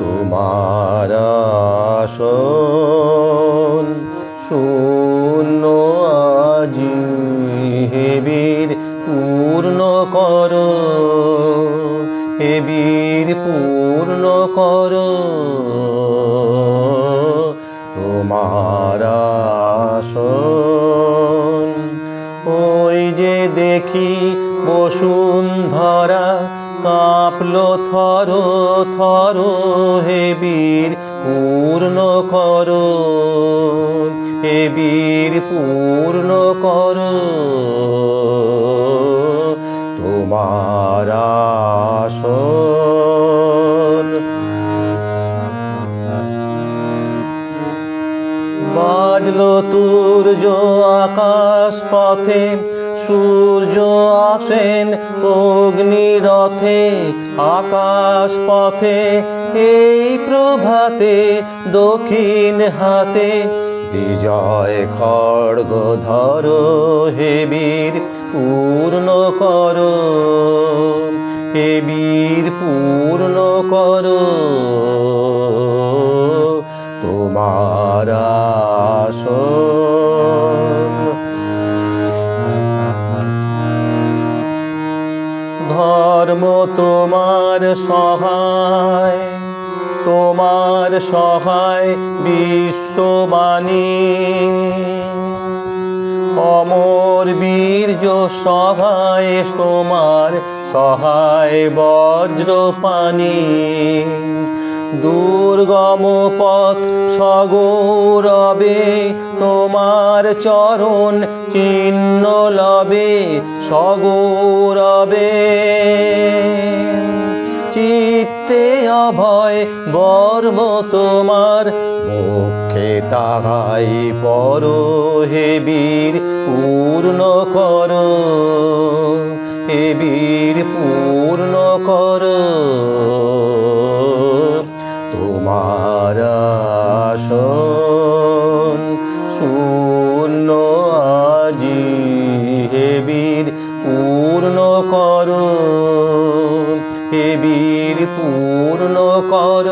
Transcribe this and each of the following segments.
তোমার শূন্য আজি হেবীর পূর্ণ কর। হেবীর পূর্ণ কর। তোমার আসন বসুন্ধরা কাপল থর থর হে বীর পূর্ণ কর। হে বীর পূর্ণ কর। তোমার আসন বাজলো তুর্য আকাশ পথে। সূর্য আসেন অগ্নিরথে আকাশ পথে। এই প্রভাতে দক্ষিণ হাতে। বিজয় খড়গ ধর হে বীর, পূর্ণ কর। হে বীর, পূর্ণ কর। তোমার ধর্ম তোমার সহায় তোমার সহায় বিশ্ববাণী। অমর বীর্য সহায় তোমার সহায় বজ্র পানি দুর্গম পথ সগৌরবে তোমার চরণ চিহ্ন লবে সগৌরবে। চিত্তে অভয় বর্ম তোমার, মুখে তাহাই পর হে বীর, পূর্ণ কর হে বীর। শূন্য আজি হেবির পূর্ণ কর। হেবির পূর্ণ কর।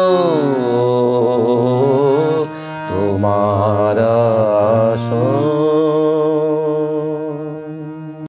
তোমার আসন